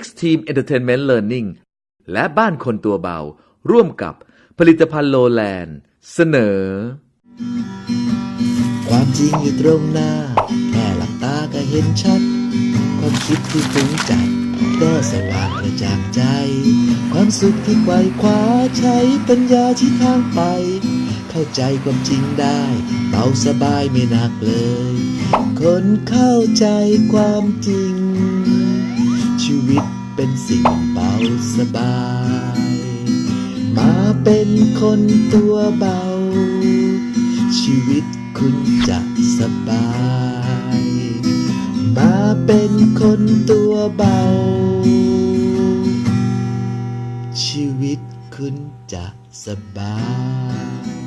X Team Entertainment Learning และบ้านคนตัวเบา ร่วมกับผลิตภัณฑ์โลแลนด์เสนอ ความจริงอยู่ตรงหน้า แค่หลับตาก็เห็นชัด ความคิดที่ฟุ้งจัดก็สว่างกระจ่างใจ ความสุขที่ไขว่คว้าใช้ปัญญาที่ทางไป เข้าใจความจริงได้เบาสบายไม่หนักเลย คนเข้าใจความจริง วิตเป็นสิ่งเบาสบาย มาเป็นคนตัวเบา ชีวิตคุณจะสบาย มาเป็นคนตัวเบา ชีวิตคุณจะสบาย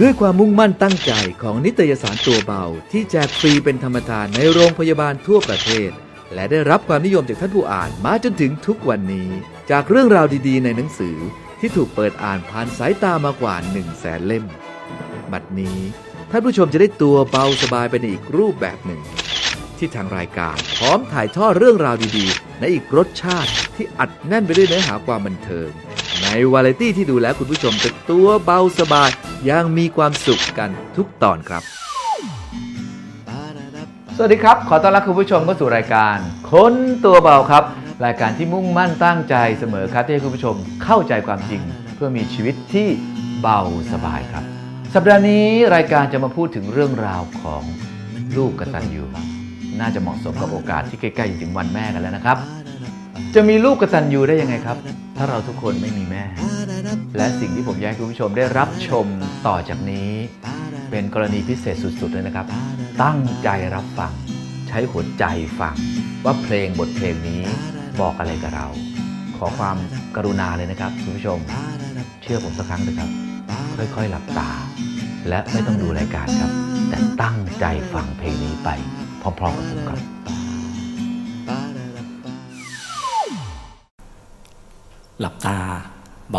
ด้วยความมุ่งมั่นตั้งใจของนิตยสารตัวเบาที่แจกฟรีเป็นธรรมทานในโรงพยาบาลทั่วประเทศ และได้รับความนิยมจากท่านผู้อ่านมาจนถึงทุกวันนี้ จากเรื่องราวดีๆ ในหนังสือที่ถูกเปิดอ่านผ่านสายตามากว่า1 0 0 0 0แสนเล่ม บัดนี้ท่านผู้ชมจะได้ตัวเบาสบายไปในอีกรูปแบบหนึ่ง ที่ทางรายการพร้อมถ่ายทอดเรื่องราวดีๆ ในอีกรสชาติที่อัดแน่นไปด้วยเนื้อหาความบันเทิง ในวาไรตี้ที่ดูแล้วคุณผู้ชมจะตัวเบาสบายอย่างมีความสุขกันทุกตอนครับ สวัสดีครับ ขอต้อนรับคุณผู้ชมเข้าสู่รายการคนตัวเบาครับ รายการที่มุ่งมั่นตั้งใจเสมอครับที่ให้คุณผู้ชมเข้าใจความจริง เพื่อมีชีวิตที่เบาสบายครับ สัปดาห์นี้รายการจะมาพูดถึงเรื่องราวของลูกกตัญญูน่าจะเหมาะสมกับโอกาสที่ใกล้ๆจะถึงวันแม่กันแล้วนะครับ จะมีลูกกตัญญูได้ยังไงครับ ถ้าเราทุกคนไม่มีแม่ และสิ่งที่ผมอยากให้คุณผู้ชมได้รับชมต่อจากนี้ เป็นกรณีพิเศษสุดๆเลยนะครับ ตั้งใจรับฟัง ใช้หัวใจฟัง ว่าเพลงบทเพลงนี้บอกอะไรกับเรา ขอความกรุณาเลยนะครับคุณผู้ชม เชื่อผมสักครั้งเถอะครับ ค่อยๆหลับตา และไม่ต้องดูรายการครับ แต่ตั้งใจฟังเพลงนี้ไปพร้อมๆกับผมครับหลับตา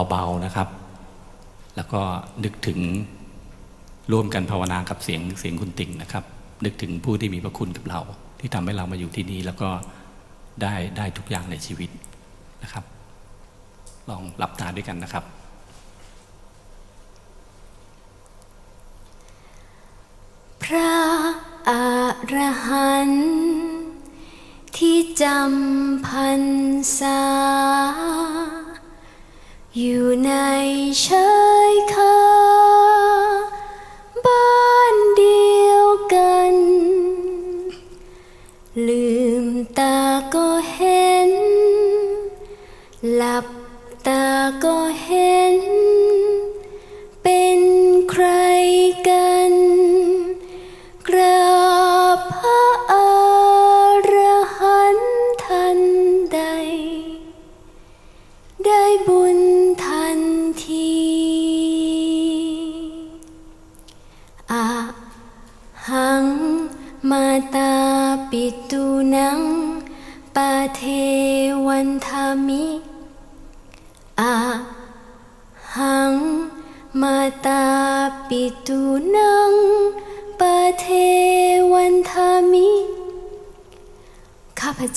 เบาๆนะครับ แล้วก็นึกถึงร่วมกันภาวนากับเสียงเสียงคุณติ่งนะครับ นึกถึงผู้ที่มีพระคุณกับเรา ที่ทำให้เรามาอยู่ที่นี่แล้วก็ได้ได้ทุกอย่างในชีวิตนะครับ ลองหลับตาด้วยกันนะครับ พระอรหันต์ที่จำพรรษา อยู่ในเชยคา ก็เห็น หลับตาก็เห็นเป็น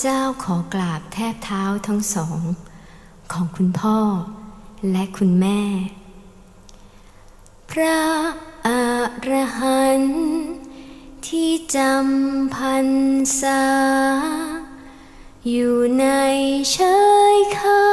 จ้าขอกราบแทบเท้าทั้งสอง ของคุณพ่อและคุณแม่ พระอรหันต์ที่จำพรรษา อยู่ในเชยคา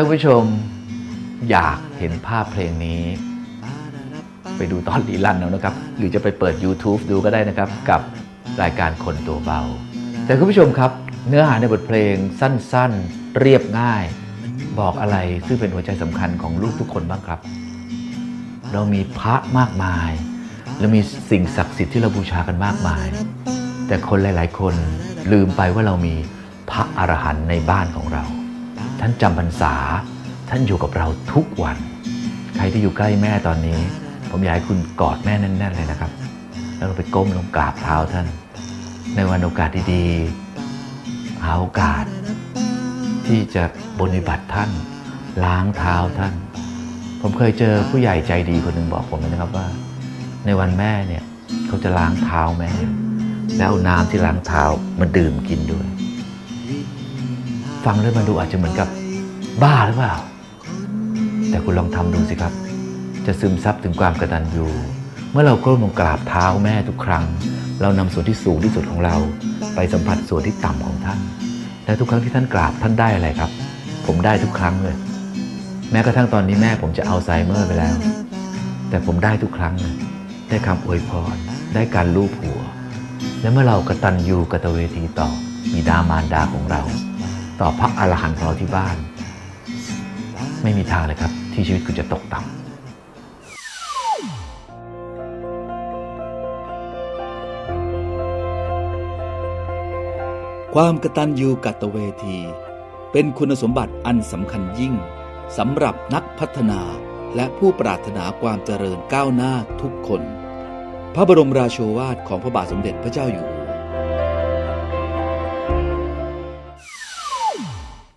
านผู้ชมอยากเห็นภาพเพลงนี้ ไปดูตอนรีลันเอานะครับ หรือจะไปเปิด YouTube ดูก็ได้นะครับ กับรายการคนตัวเบา แต่คุณผู้ชมครับ เนื้อหาในบทเพลงสั้นๆ เรียบง่าย บอกอะไรซึ่งเป็นหัวใจสำคัญของลูกทุกคนบ้างครับ เรามีพระมากมาย และมีสิ่งศักดิ์สิทธิ์ที่เราบูชากันมากมาย แต่คนหลาย ๆ คนลืมไปว่าเรามีพระอรหันต์ในบ้านของเรา ท่านจำพรรษา ท่านอยู่กับเราทุกวัน ใครที่อยู่ใกล้แม่ตอนนี้ ผมอยากให้คุณกอดแม่แน่นๆเลยนะครับ แล้วไปก้มลงกราบเท้าท่าน ในวันโอกาสดีๆหาโอกาส ที่จะบนิบัติท่าน ล้างเท้าท่าน ผมเคยเจอผู้ใหญ่ใจดีคนหนึ่งบอกผมนะครับว่า ในวันแม่เนี่ยเขาจะล้างเท้าแม่แล้วเอาน้ำที่ล้างเท้ามาดื่มกินด้วย ฟังแล้วมันดูอาจจะเหมือนกับบ้าหรือเปล่า แต่คุณลองทำดูสิครับ จะซึมซับถึงความกระตัญญูเมื่อเราก้มลงกราบเท้าแม่ทุกครั้ง เรานำส่วนที่สูงที่สุดของเรา ไปสัมผัสส่วนที่ต่ำของท่าน และทุกครั้งที่ท่านกราบท่านได้อะไรครับ ผมได้ทุกครั้งเลย แม้กระทั่งตอนนี้แม่ผมจะเอัลไซเมอร์ไปแล้ว แต่ผมได้ทุกครั้งเลยได้คำอวยพร ได้การลูบหัว และเมื่อเรากระตัญญูกระตเวทีต่อบิดามารดาของเรา ต่อพระอรหันต์ของเราที่บ้าน ไม่มีทางเลยครับ ที่ชีวิตคุณจะตกต่ำความกตัญญูกตเวที เป็นคุณสมบัติอันสำคัญยิ่งสำหรับนักพัฒนาและผู้ปรารถนาความเจริญก้าวหน้าทุกคน พระบรมราโชวาทของพระบาทสมเด็จพระเจ้าอยู่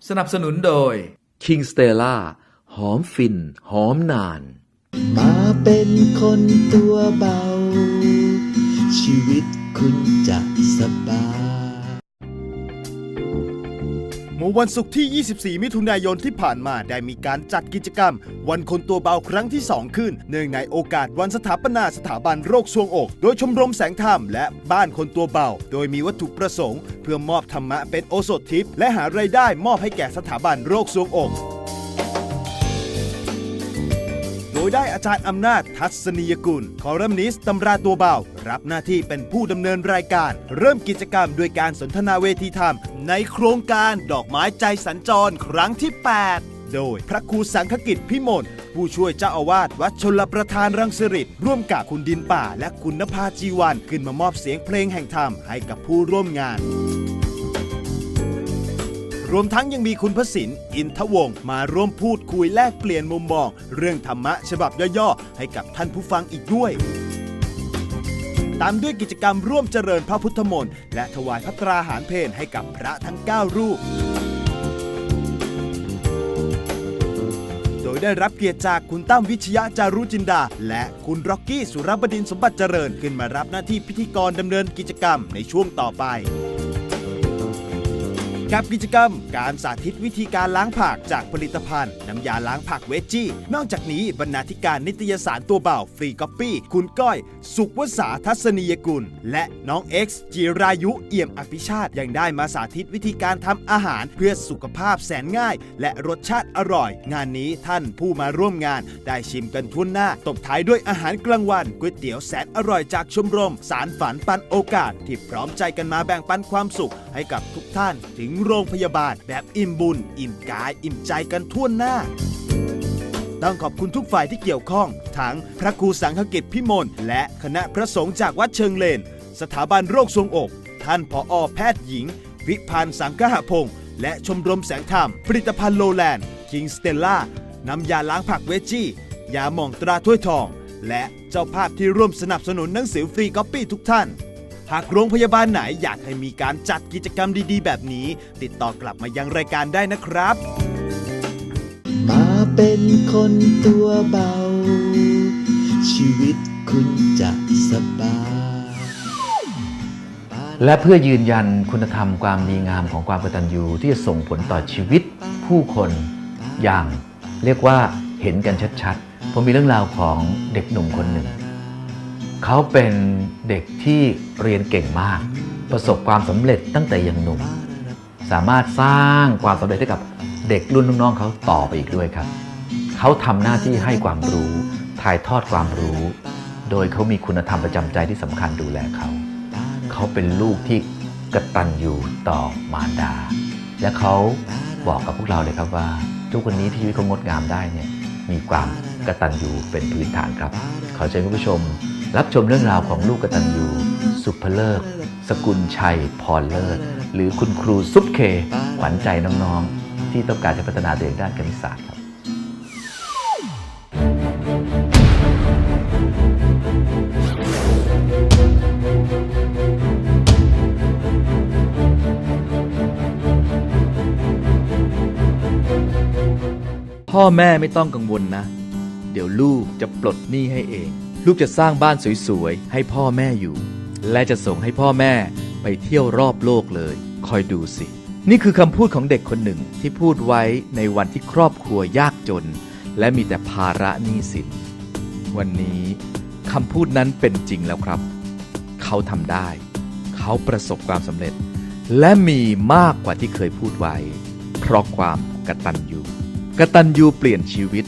สนับสนุนโดย King Stella หอมฟิน หอมนาน มาเป็นคนตัวเบา ชีวิตคุณจะสบาย เมื่อวันศุกร์ที่ 24 มิถุนายนที่ผ่านมาได้มีการจัดกิจกรรม วันคนตัวเบาครั้งที่ 2 ขึ้น เนื่องในโอกาสวันสถาปนาสถาบันโรคทรวงอก โดยชมรมแสงธรรมและบ้านคนตัวเบา โดยมีวัตถุประสงค์ เพื่อมอบธรรมะเป็นโอสถทิพย์และหารายได้มอบให้แก่สถาบันโรคทรวงอก ยได้อาจารย์อำนาจทัศนียกุลคอลัมนิสต์ตำราตัวเบา รับหน้าที่เป็นผู้ดำเนินรายการ เริ่มกิจกรรมด้วยการสนทนาเวทีธรรม ในโครงการดอกไม้ใจสัญจรครั้งที่ 8 โดยพระครูสังฆกิจพิมลผู้ช่วยเจ้าอาวาสวัดชลประทานรังสิริร่วมกับคุณดินป่า และคุณนภาจีวันขึ้นมามอบเสียงเพลงแห่งธรรมให้กับผู้ร่วมงาน รวมทั้งยังมีคุณพระสินอินทวงศ์มาร่วมพูดคุยแลกเปลี่ยนมุมมอง เรื่องธรรมะฉบับย่อๆ ให้กับท่านผู้ฟังอีกด้วย ตามด้วยกิจกรรมร่วมเจริญพระพุทธมนต์และถวายพระตราหารเพลให้กับพระทั้ง 9 รูป โดยได้รับเกียรติจากคุณตั้มวิชยะจารุจินดา และคุณร็อกกี้สุรบดินทร์สมบัติเจริญขึ้นมารับหน้าที่พิธีกรดำเนินกิจกรรมในช่วงต่อไป กับกิจกรรม การสาธิตวิธีการล้างผักจากผลิตภัณฑ์น้ำยาล้างผักเวจจี้ นอกจากนี้บรรณาธิการนิตยสารตัวเบาฟรีก๊อปปี้คุณก้อย สุขวสาทัศนียกุล และน้อง X จิรายุเอี่ยมอภิชาติยังได้มาสาธิตวิธีการทำอาหาร เพื่อสุขภาพแสนง่าย และรสชาติอร่อย งานนี้ท่านผู้มาร่วมงาน ได้ชิมกันทั่วหน้า ตบท้ายด้วยอาหารกลางวันก๋วยเตี๋ยวแสนอร่อยจากชมรม สารฝันปันโอกาส ที่พร้อมใจกันมาแบ่งปันความสุขให้กับทุกท่านถึงโรงพยาบาลแบบอิ่มบุญ อิ่มกาย อิ่มใจกันทั่วหน้า ต้องขอบคุณทุกฝ่ายที่เกี่ยวข้อง ทั้งพระครูสังฆกิจพิมลและคณะพระสงฆ์จากวัดเชิงเลน สถาบันโรคทรวงอก ท่านผออแพทย์หญิง วิพันธ์สังฆหพงศ์และชมรมแสงธรรม ผลิตภัณฑ์โลแลนด์คิงสเตลล่าน้ำยาล้างผักเวจจี้ ยาหม่องตราถ้วยทอง และเจ้าภาพที่ร่วมสนับสนุนหนังสือฟรีก๊อปปี้ทุกท่าน หากโรงพยาบาลไหนอยากให้มีการจัดกิจกรรมดีๆ แบบนี้ ติดต่อกลับมายังรายการได้นะครับ มาเป็นคนตัวเบา ชีวิตคุณจะสบายและเพื่อยืนยันคุณธรรมความดีงามของความกตัญญูที่จะส่งผลต่อชีวิตผู้คนอย่างเรียกว่าเห็นกันชัดๆ ผมมีเรื่องราวของเด็กหนุ่มคนหนึ่ง เขาเป็น เด็กที่เรียนเก่งมาก ประสบความสำเร็จตั้งแต่ยังหนุ่ม สามารถสร้างความสำเร็จให้กับเด็กรุ่นน้องๆเขาต่อไปอีกด้วยครับ เขาทำหน้าที่ให้ความรู้ ถ่ายทอดความรู้ โดยเขามีคุณธรรมประจำใจที่สำคัญดูแลเขา เขาเป็นลูกที่กระตัญญูต่อมารดา และเขาบอกกับพวกเราเลยครับว่า ทุกวันนี้ที่ชีวิตเขางดงามได้เนี่ยมีความกระตัญญูเป็นพื้นฐานครับ ขอเชิญคุณผู้ชม รับชมเรื่องราวของลูกกตัญญูสุภเลิก สกุลชัยพรเลิศ หรือคุณครูซุปเคขวัญใจน้องๆ ที่ต้องการจะพัฒนาตัวเองด้านคณิตศาสตร์ครับพ่อแม่ไม่ต้องกังวลนะ เดี๋ยวลูกจะปลดหนี้ให้เอง ลูกจะสร้างบ้านสวยๆ ให้พ่อแม่อยู่ และจะส่งให้พ่อแม่ไปเที่ยวรอบโลกเลย คอยดูสิ นี่คือคำพูดของเด็กคนหนึ่งที่พูดไว้ในวันที่ครอบครัวยากจน และมีแต่ภาระหนี้สิน วันนี้คำพูดนั้นเป็นจริงแล้วครับ เขาทำได้ เขาประสบความสำเร็จ และมีมากกว่าที่เคยพูดไว้ เพราะความกตัญญูกตัญญูเปลี่ยนชีวิต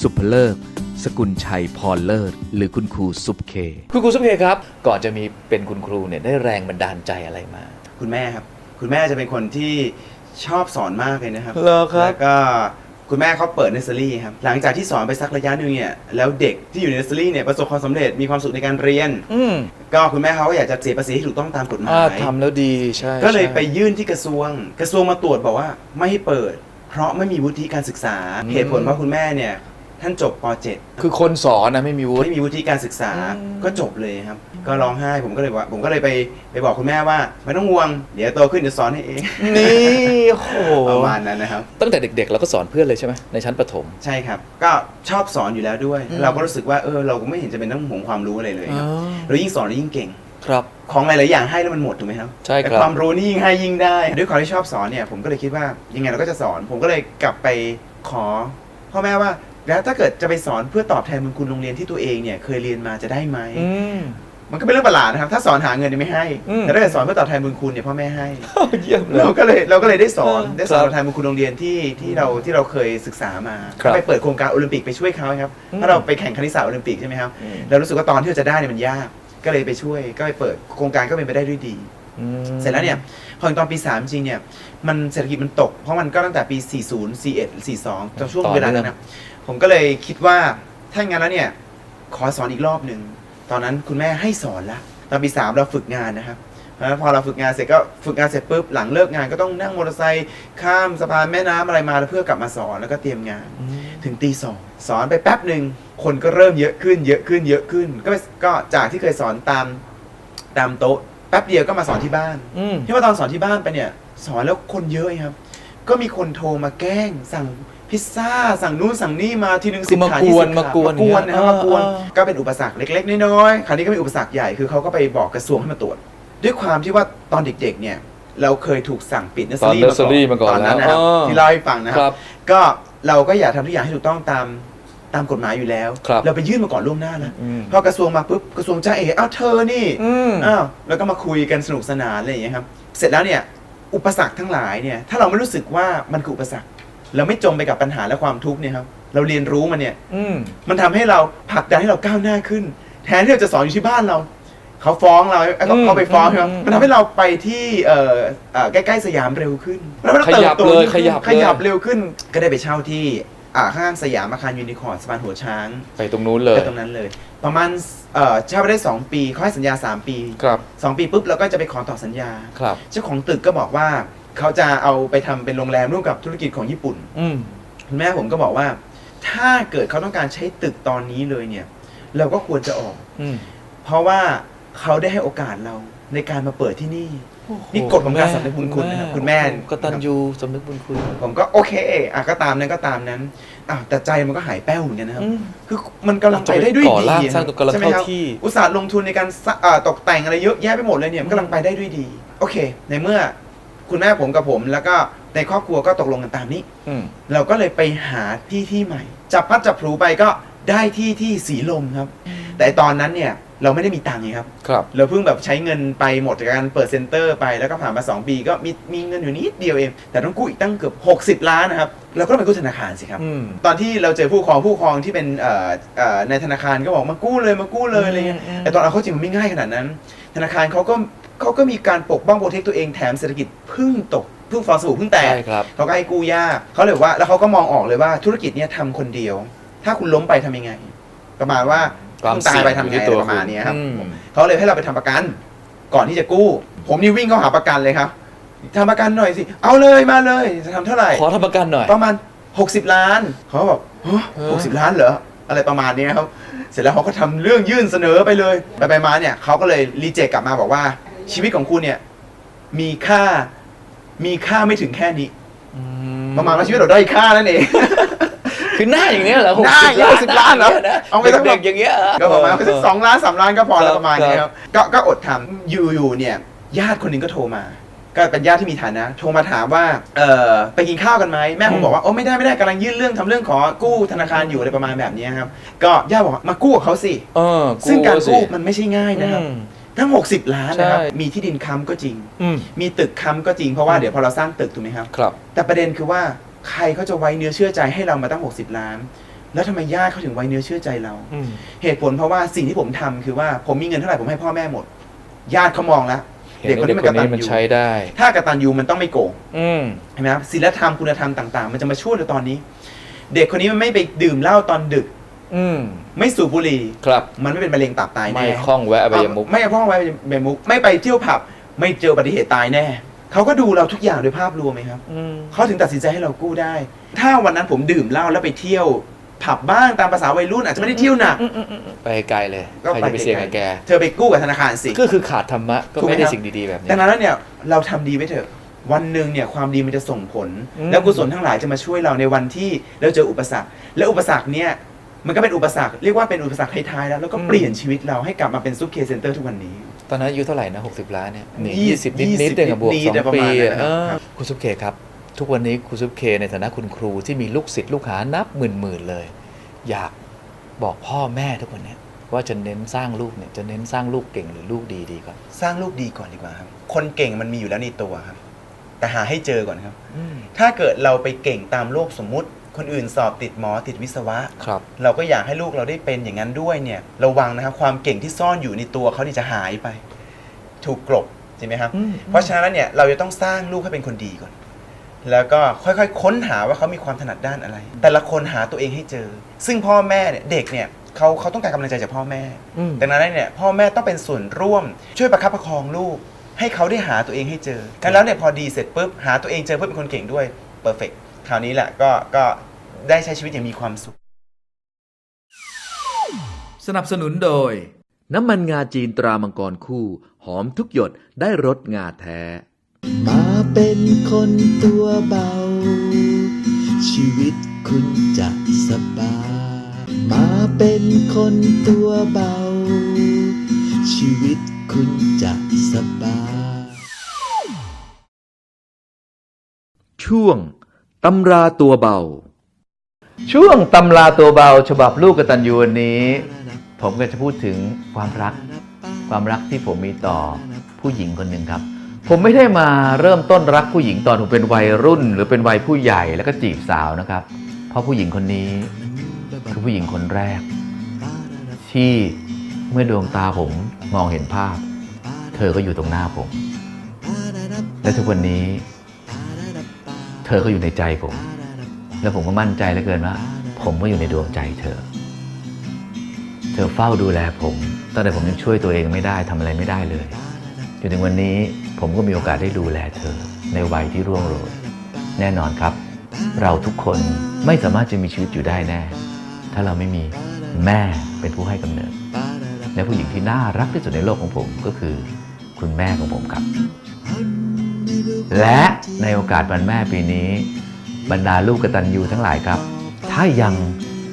สุภเลิก สกุลชัยพรเลิศ หรือคุณครูซุปเค คุณครูซุปเคครับ ก่อนจะมีเป็นคุณครูเนี่ยได้แรงบันดาลใจอะไรมา คุณแม่ครับ คุณแม่จะเป็นคนที่ชอบสอนมากเลยนะครับเหรอครับ แล้วก็คุณแม่เขาเปิดเนสเซอรี่ครับ หลังจากที่สอนไปสักระยะหนึ่งเนี่ย แล้วเด็กที่อยู่ในเนสเซอรี่เนี่ยประสบความสำเร็จ มีความสุขในการเรียน อืมก็คุณแม่เขาก็อยากจะเสียภาษีให้ถูกต้องตามกฎหมาอ่าย ทำแล้วดีใช่ก็เลยใช่ ไปยื่นที่กระทรวง กระทรวงมาตรวจบอกว่าไม่ให้เปิด เพราะไม่มีวุฒิการศึกษาอืมเหตุผลเพราะคุณแม่เนี่ย ท่านจบป .7 คือคนสอนนะไม่มีวุฒิไม่มีวุฒิการศึกษาอืมก็จบเลยครับ ก็ร้องไห้ผมก็เลยว่าผมก็เลยไปไปบอกคุณแม่ว่าไม่ต้องห่วง เดี๋ยวโตขึ้นจะสอนให้เองนี่โหประมาณนั้นนะครับ ตั้งแต่เด็กๆ เราก็สอนเพื่อนเลยใช่ไหมในชั้นประถม ใช่ครับ ก็ชอบสอนอยู่แล้วด้วยอืมเราก็รู้สึกว่าเออเราก็ไม่เห็นจะเป็นต้องห่วงความรู้อะไรเลยครับเรายิ่งสอนเรายิ่งเก่งครับของหลาย ๆ อย่างให้แล้วมันหมดถูกไหมครับใช่ครับแต่ความรู้นี่ยิ่งให้ยิ่งได้ ด้วยความที่ชอบสอนเนี่ยผมก็เลยคิดว่ายังไงเราก็จะสอน ผมก็เลยกลับไปขอพ่อแม่ว่า แล้วถ้าเกิดจะไปสอนเพื่อตอบแทนบุญคุณโรงเรียนที่ตัวเองเนี่ยเคยเรียนมาจะได้ไหมอืม มันก็เป็นเรื่องประหลาดนะครับ ถ้าสอนหาเงินเนี่ยไม่ให้อืม แต่ถ้าเกิดสอนเพื่อตอบแทนบุญคุณเนี่ยพ่อแม่ให้ เยี่ยมเลย เราก็เลยเราก็เลยได้สอนเออได้สอนครับตอบแทนบุญคุณโรงเรียนที่ที่เราที่เราเคยศึกษามาครับไปเปิดโครงการโอลิมปิกไปช่วยเขาครับอืมถ้าเราไปแข่งคณิตศาสตร์โอลิมปิกใช่ไหมครับอืม เรารู้สึกว่าตอนที่เราจะได้เนี่ยมันยาก ก็เลยไปช่วยก็ไปเปิดโครงการก็เป็นไปได้ด้วยดี อืม เสร็จแล้วเนี่ยพอถึงตอนปี 3 จริงเนี่ยมันเศรษฐกิจมันตก เพราะมันก็ตั้งแต่ปี 40 41 42จนช่วงต่อเวลาเนื่นั้องนนะ ผมก็เลยคิดว่าถ้างั้นแล้วเนี่ยขอสอนอีกรอบหนึ่งตอนนั้นคุณแม่ให้สอนละตอนปี3เราฝึกงานนะครับแล้วพอเราฝึกงานเสร็จก็ฝึกงานเสร็จปุ๊บหลังเลิกงานก็ต้องนั่งมอเตอร์ไซค์ข้ามสะพานแม่น้ำอะไรมาแล้วเพื่อกลับมาสอนแล้วก็เตรียมงาน ถึงตีสองสอนไปแป๊บหนึ่งคนก็เริ่มเยอะขึ้น เยอะขึ้นเยอะขึ้น ก็ไปก็จากที่เคยสอนตามตามโต๊ะแป๊บเดียวก็มาสอนที่บ้านอืม ที่ว่าตอนสอนที่บ้านไปเนี่ย สอนแล้วคนเยอะครับ ก็มีคนโทรมาแกล้งสั่ง พิซซ่าสั่งนู่นสั่งนี่มาทีนึงคืสิอบมาถาดกวน20ถดมากวนมากวนนะครับอย่างเงี้ยมากวนเออ ก็เป็นอุปสรรคเล็ก ๆ น้อยๆคราวนี้ก็เป็นอุปสรรคใหญ่คือเขาก็ไปบอกกระทรวงให้มาตรวจ ด้วยความที่ว่าตอนเด็กๆเนี่ยเราเคยถูกสั่งปิดเนสตอนเซอรี่ nursery มาก่อนตอนนั้นนะครับแล้วอ๋อที่เล่าให้ฟังนะคครัรับ บ ก็เราก็อยากทำทุกอย่างให้ถูกต้องตามตามกฎหมายอยู่แล้ว ครับ เราไปยื่นมาก่อนล่วงหน้าแล้วอืมพอกระทรวงมาปุ๊บกระทรวงจ้าเอ๋อ้าวเธอนี่ อืม อ้าวแล้วก็มาคุยกันสนุกสนานอะไรอย่างเงี้ยครับ เสร็จแล้วเนี่ย อุปสรรคทั้งหลายเนี่ย ถ้าเราไม่รู้สึกว่ามันคืออุปสรรค เราไม่จมไปกับปัญหาและความทุกข์เนี่ยครับเราเรียนรู้มันเนี่ย อืม มันทำให้เราผลักดันให้เราก้าวหน้าขึ้น แทนที่เราจะสอนอยู่ที่บ้านเรา เขาฟ้องเราเอ้ยเขาอืมเขาไปฟ้องใช่ไหมอืมมันทำให้เราไปที่เอ่อเอ่อใกล้ๆสยามเร็วขึ้นแล้วมันขยับติโตเลยขึ้นขยับเลย ขยับเร็วขึ้น ก็ได้ไปเช่าที่อ่าข้างสยามอาคารยูนิคอร์นสะพานหัวช้างไปตรงนู้นเลย ไปตรงนั้นเลย ประมาณเอ่อเช่าไปได้ 2 ปีเขาให้สัญญา 3 ปี ครับ 2 ปีปุ๊บเราก็จะไปขอต่อสัญญา ครับ เจ้าของตึกก็บอกว่า เขาจะเอาไปทำเป็นโรงแรมร่วมกับธุรกิจของญี่ปุ่น อืม คุณแม่ผมก็บอกว่า ถ้าเกิดเขาต้องการใช้ตึกตอนนี้เลยเนี่ย เราก็ควรจะออก อืม เพราะว่าเขาได้ให้โอกาสเราในการมาเปิดที่นี่ นี่กฎของการสำนึกบุญคุณนะครับคุณแม่ กตัญญูสำนึกบุญคุณผมก็โอเคอะก็ตามนั้นก็ตามนั้นอะแต่ใจมันก็หายแป้วเหมือนกันนะครับ อืม คือมันกำลังไปได้ด้วยก่อดีร่างอะสร้างตัวกำลังใช่ไหมเข้าครับที่ อุตส่าห์ลงทุนในการสร้างอ่าตกแต่งอะไรเยอะแยะไปหมดเลยเนี่ยมันกำลังไปได้ด้วยดี โอเค ในเมื่อ คุณแม่ผมกับผม แล้วก็ในครอบครัวก็ตกลงกันตามนี้ อืมเราก็เลยไปหาที่ที่ใหม่ จับพัดจับพลูไปก็ได้ที่ที่สีลมครับ แต่ตอนนั้นเนี่ยเราไม่ได้มีตังค์ไงครับ ครับ เราเพิ่งแบบใช้เงินไปหมดจากการเปิดเซ็นเตอร์ไปแล้วก็ผ่านมา 2 ปี ก็มีมีเงินอยู่นิดเดียวเอง แต่ต้องกู้อีกตั้งเกือบ 60 ล้านนะครับเราก็ต้องไปกู้ธนาคารสิครับ อืม ตอนที่เราเจอผู้ปกครองผู้ปกครองที่เป็นเอ่อเอ่อในธนาคารก็บอกมากู้เลยมากู้เลยอะไรเงี้ยอืมอืม แต่ตอนเอาเข้าจริงมันไม่ง่ายขนาดนั้น ธนาคารเขาก็ เขาก็มีการปกป้องโปรเทคตัวเองแถมเศรษฐกิจเพึ่งตกเพึ่งฟองสบู่เพึ่งแตกใช่ครับ เขาก็ให้กู้ยากเขาเลยบอกว่า แล้วเขาก็มองออกเลยว่าธุรกิจเนี้ยทำคนเดียว ถ้าคุณล้มไปทำยังไง ประมาณว่าความคุณตายไปทำเสี่ยังยงอยู่ที่ตัวไงประมาณเนี้ยครับ อืม เขาเลยให้เราไปทำประกัน ก่อนที่จะกู้ ผมนี่วิ่งเข้าหาประกันเลยครับทำประกันหน่อยสิ เอาเลยมาเลยจะทำเท่าไหร่ ขอทำประกันหน่อย ประมาณ 60 ล้าน เขาบอกหกสิบล้านเหรอ อะไรประมาณเนี้ยครับ เสร็จแล้วเขาก็ทำเรื่องยื่นเสนอไปเลย ไปไปมาเนี่ยเขาก็เลยรีเจคกลับมาบอกว่า ชีวิตของคุณเนี่ย มีค่า มีค่าไม่ถึงแค่นี้ประมาณว่าชีวิตเราได้อยค่านั่นเอง คือหน้าอย่างเนี้ยเหรอหน้าอย่างเงี้ย60ล้านเหรอเอาเอาไปไปสักเด็กๆอย่างเงี้ยเหรอ ก็ประมาณสักสองล้านสามล้านก็พอแล้วครับประมาณนี้ครับก็ก็อดทำอยู่อยู่เนี่ย ญาติคนหนึ่งก็โทรมา ก็เป็นญาติที่มีฐานะโทรมาถามว่าเออไปกินข้าวกันไหมแม่ผมบอกว่าโอ้ไม่ได้ไม่ได้กำลังยื่นเรื่องทำเรื่องขอกู้ธนาคารอยู่อะไรประมาณแบบนี้ครับก็ญาติบอกว่ามากู้กับเขาสิเออซึ่งการกู้สิมันไม่ใช่ง่ายนะครับ อืม ทั้ง 60 ล้านนะครับ ใช่ มีที่ดินค้ำก็จริง อืม มีตึกค้ำก็จริงเพราะว่าเดี๋ยวพอเราสร้างตึกถูกไหมครับ ครับ แต่ประเด็นคือว่าใครเขาจะไว้เนื้อเชื่อใจให้เรามาตั้ง 60 ล้าน แล้วทำไมญาติเขาถึงไว้เนื้อเชื่อใจเรา อืม เหตุผลเพราะว่าสิ่งที่ผมทำคือว่าผมมีเงินเท่าไหร่ผมให้พ่อแม่หมด ญาติเขามองแล้วเห็นว่าเด็กคนนี้มันใช้ได้ ถ้ากตัญญูมันต้องไม่โกงอืม เห็นไหมครับศีลธรรมคุณธรรมต่าง ๆ มันจะมาช่วยเราตอนนี้ เด็กคนนี้มันไม่ไปดื่มเหล้าตอนดึก อืม ไม่สูบบุหรี่ครับ มันไม่เป็นมะเร็งตับตายไม่แน่คล่องแวะอบายมุก ไม่พ้องไว้เบมุก ไม่ไปเที่ยวผับ ไม่เจออุบัติเหตุตายแน่ เขาก็ดูเราทุกอย่างโดยภาพรวมไหมครับ อืม เขาถึงตัดสินใจให้เรากู้ได้ ถ้าวันนั้นผมดื่มเหล้าแล้วไปเที่ยว ผับบ้างตามภาษาวัยรุ่นอาจจะไม่ได้เที่ยวหนัก ไปไกลเลยก็ใครจะไปเสี่ยงกับแก เธอไปกู้กับธนาคารสิ ก็คือขาดธรรมะ ก็ถูกไหมไม่ได้ครับ สิ่งดีๆแบบนี้ ดังนั้นแล้วเนี่ยเราทำดีไว้เถอะ วันหนึ่งเนี่ยความดีมันจะส่งผล อืม แล้วกุศลทั้งหลายจะมาช่วยเราในวันที่เราเจออุปสรรค และอุปสรรคเนี่ย มันก็เป็นอุปสรรคเรียกว่าเป็นอุปสรรคท้ายๆแล้วแล้วก็เปลี่ยนชีวิตเราให้กลับมาเป็นซุปเคเซ็นเตอร์ทุกวันนี้ ตอนนั้นอายุเท่าไหร่นะ 60 ล้านเนี่ยนี่ยี่ยี่สิสิบบนิดยี่นิสิดบเองกับบวกนิดสองๆประปีมาณนั้นเอนะครับอคุณซุปเคครับ ทุกวันนี้คุณซุปเคในฐานะคุณครูที่มีลูกศิษย์ลูกหานับหมื่นๆเลย อยากบอกพ่อแม่ทุกคนเนี่ยว่าจะเน้นสร้างลูกเนี่ยจะเน้นสร้างลูกเก่งหรือลูกดีดีก่อนสร้างลูกดีก่อนดีกว่าครับ คนเก่งมันมีอยู่แล้วในตัวครับ แต่หาให้เจอก่อนครับอืมถ้าเกิดเราไปเก่งตามโลกสมมุติ คนอื่นสอบติดหมอติดวิศวะ ครับ เราก็อยากให้ลูกเราได้เป็นอย่างนั้นด้วยเนี่ยระวังนะครับความเก่งที่ซ่อนอยู่ในตัวเขาที่จะหายไป ถูกกลบใช่ไหมครับ อืม เพราะฉะนั้นแล้วเนี่ยเราจะต้องสร้างลูกให้เป็นคนดีก่อน แล้วก็ค่อยๆ ค้นหาว่าเขามีความถนัดด้านอะไร แต่ละคนหาตัวเองให้เจอ ซึ่งพ่อแม่เนี่ยเด็กเนี่ยเขาเขาต้องการกำลังใจจากพ่อแม่ อืม ดังนั้นแล้วเนี่ยพ่อแม่ต้องเป็นส่วนร่วม ช่วยประคับประคองลูก ให้เขาได้หาตัวเองให้เจอกันแล้วเนี่ยพอดีเสร็จปุ๊บหาตัวเองเจอเพื่อเป็นคนเก่งด้วยเ e อร์เฟก คราวนี้แหละก็ก็ได้ใช้ชีวิตอย่างมีความสุข สนับสนุนโดย น้ำมันงาจีนตรามังกรคู่ หอมทุกหยดได้รสงาแท้ มาเป็นคนตัวเบา ชีวิตคุณจะสบาย มาเป็นคนตัวเบา ชีวิตคุณจะสบาย ช่วง ตำราตัวเบา ช่วงตำราตัวเบา ฉบับลูกกตัญญูวันนี้ ผมก็จะพูดถึงความรัก ความรักที่ผมมีต่อผู้หญิงคนหนึ่งครับ ผมไม่ได้มาเริ่มต้นรักผู้หญิงตอนผมเป็นวัยรุ่น หรือเป็นวัยผู้ใหญ่แล้วก็จีบสาวนะครับ เพราะผู้หญิงคนนี้คือผู้หญิงคนแรก ที่เมื่อดวงตาผมมองเห็นภาพ เธอก็อยู่ตรงหน้าผม และทุกวันนี้ เธอก็อยู่ในใจผม แล้วผมก็มั่นใจเหลือเกินว่า ผมก็อยู่ในดวงใจเธอ เธอเฝ้าดูแลผมตั้งแต่ผมยังช่วยตัวเองไม่ได้ทำอะไรไม่ได้เลยจนถึงวันนี้ผมก็มีโอกาสได้ดูแลเธอ ในวัยที่ร่วงโรยแน่นอนครับ เราทุกคนไม่สามารถจะมีชีวิตอยู่ได้แน่ ถ้าเราไม่มีแม่เป็นผู้ให้กำเนิด และผู้หญิงที่น่ารักที่สุดในโลกของผมก็คือ คุณแม่ของผมครับ และในโอกาสวันแม่ปีนี้ บรรดาลูกกตัญญูทั้งหลายครับ ถ้ายัง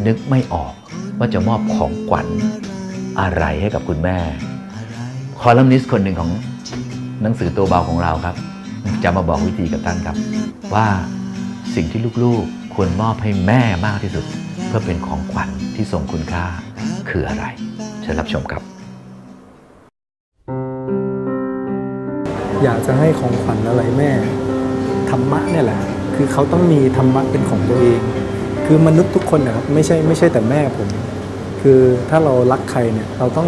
นึกไม่ออกว่าจะมอบของขวัญอะไรให้กับคุณแม่ คอลัมนิสต์คนหนึ่งของหนังสือตัวเบาของเราครับ จะมาบอกวิธีกับท่านครับ ว่าสิ่งที่ลูกๆควรมอบให้แม่มากที่สุด เพื่อเป็นของขวัญที่ทรงคุณค่าคืออะไรเชิญรับชมครับ อยากจะให้ของขวัญอะไรแม่ธรรมะเนี่ยแหละ คือเขาต้องมีธรรมะเป็นของตัวเอง คือมนุษย์ทุกคนนะครับไม่ใช่ไม่ใช่แต่แม่ผม คือถ้าเรารักใครเนี่ยเราต้อง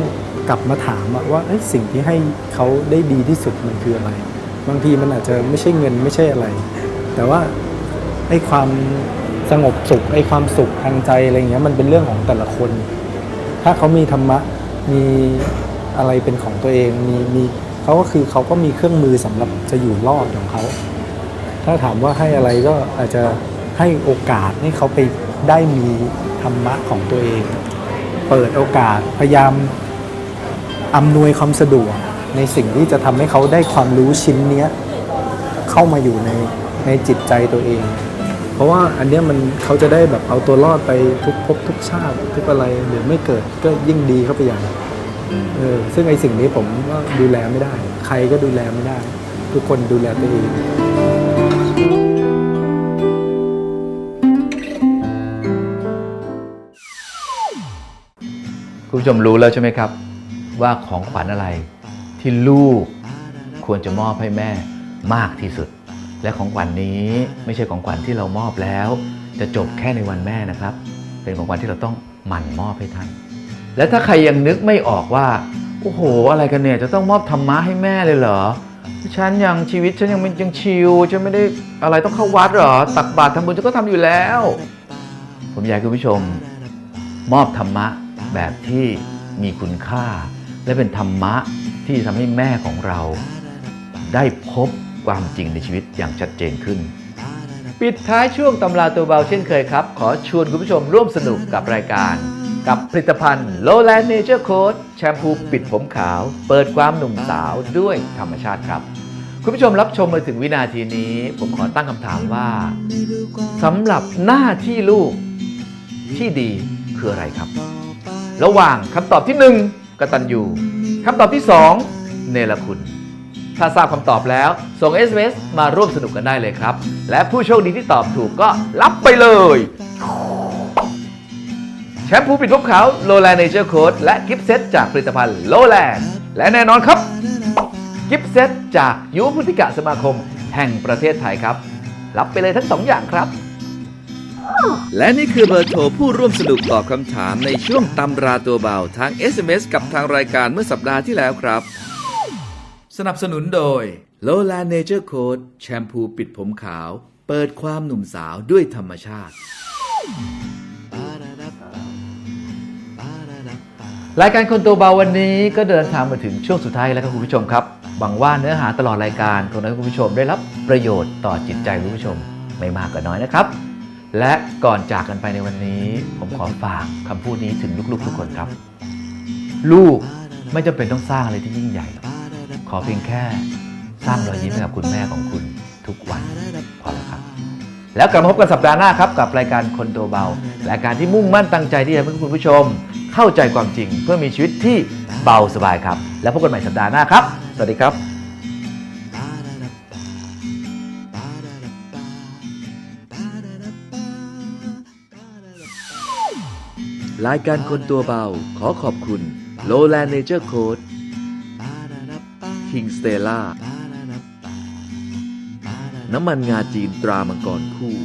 กลับมาถามว่าเอ้ยสิ่งที่ให้เขาได้ดีที่สุดมันคืออะไร บางทีมันอาจจะไม่ใช่เงินไม่ใช่อะไร แต่ว่าไอ้ความสงบสุขไอ้ความสุขทางใจอะไรเงี้ยมันเป็นเรื่องของแต่ละคน ถ้าเขามีธรรมะมีอะไรเป็นของตัวเองมีมี เขาก็คือเขาก็มีเครื่องมือสำหรับจะอยู่รอดของเขา ถ้าถามว่าให้อะไรก็อาจจะให้โอกาสให้เขาไปได้มีธรรมะของตัวเอง เปิดโอกาสพยายามอำนวยความสะดวกในสิ่งที่จะทำให้เขาได้ความรู้ชิ้นเนี้ยเข้ามาอยู่ในในจิตใจตัวเอง เพราะว่าอันเนี้ยมันเขาจะได้แบบเอาตัวรอดไปทุกภพทุกชาติทุกอะไรหรือไม่เกิดก็ยิ่งดีเข้าไปอย่าง เออซึ่งไอ้สิ่งนี้ผมก็ดูแลไม่ได้ ใครก็ดูแลไม่ได้ ทุกคนดูแลตัวเองคุณผู้ชมรู้แล้วใช่ไหมครับ ว่าของขวัญอะไรที่ลูกควรจะมอบให้แม่มากที่สุด และของขวัญนี้ไม่ใช่ของขวัญที่เรามอบแล้ว จะจบแค่ในวันแม่นะครับ เป็นของขวัญที่เราต้องหมั่นมอบให้ท่าน และถ้าใครยังนึกไม่ออกว่า โอ้โห อะไรกันเนี่ย จะต้องมอบธรรมะให้แม่เลยเหรอ ฉันยังชีวิตฉันยังไม่ยังชิลฉันไม่ได้อะไรต้องเข้าวัดเหรอ ตักบาตรทำบุญฉันก็ทำอยู่แล้ว ผมอยากให้คุณผู้ชม มอบธรรมะแบบที่มีคุณค่า และเป็นธรรมะที่ทำให้แม่ของเรา ได้พบความจริงในชีวิตอย่างชัดเจนขึ้น ปิดท้ายช่วงตำราตัวเบาเช่นเคยครับ ขอชวนคุณผู้ชมร่วมสนุกกับรายการ กับผลิตภัณฑ์ Lowland Nature Coat แชมพูปิดผมขาว เปิดความหนุ่มสาวด้วยธรรมชาติครับ คุณผู้ชมรับชมมาถึงวินาทีนี้ ผมขอตั้งคำถามว่าสำหรับหน้าที่ลูกที่ดีคืออะไรครับ ระหว่างคำตอบที่1กตัญญูคำตอบที่ 2 เนรคุณ ถ้าทราบคำตอบแล้วส่ง SMS มาร่วมสนุกกันได้เลยครับ และผู้โชคดีที่ตอบถูกก็รับไปเลย แชมพูปิดผมขาว Lowland Nature Coat และกิฟต์เซตจากผลิตภัณฑ์ Lowland และแน่นอนครับ กิฟต์เซตจากยุวพุทธิกะสมาคมแห่งประเทศไทยครับ รับไปเลยทั้งสองอย่างครับ และนี่คือเบอร์โทรผู้ร่วมสนุกตอบคำถามในช่วงตำราตัวเบาทาง SMS กับทางรายการเมื่อสัปดาห์ที่แล้วครับ สนับสนุนโดย Lowland Nature Coat แชมพูปิดผมขาว เปิดความหนุ่มสาวด้วยธรรมชาติ รายการคนตัวเบาวันนี้ก็เดินทางมาถึงช่วงสุดท้ายแล้วครับคุณผู้ชมครับหวังว่าเนื้อหาตลอดรายการคงทำให้คุณผู้ชมได้รับประโยชน์ต่อจิตใจคุณผู้ชมไม่มากก็น้อยนะครับ และก่อนจากกันไปในวันนี้ ผมขอฝากคำพูดนี้ถึงลูกๆทุกคนครับ ลูกไม่จำเป็นต้องสร้างอะไรที่ยิ่งใหญ่หรอกขอเพียงแค่สร้างรอยยิ้มให้กับคุณแม่ของคุณทุกวันพอแล้วครับ แล้วกลับมาพบกันสัปดาห์หน้าครับกับรายการคนตัวเบา รายการที่มุ่งมั่นตั้งใจที่จะให้คุณผู้ชม เข้าใจความจริง เพื่อมีชีวิตที่เบาสบายครับ แล้วพบกันใหม่สัปดาห์หน้าครับ สวัสดีครับรายการคนตัวเบาขอขอบคุณ Lowland Nature Coat King Stella น้ำมันงาจีนตรามังกรคู่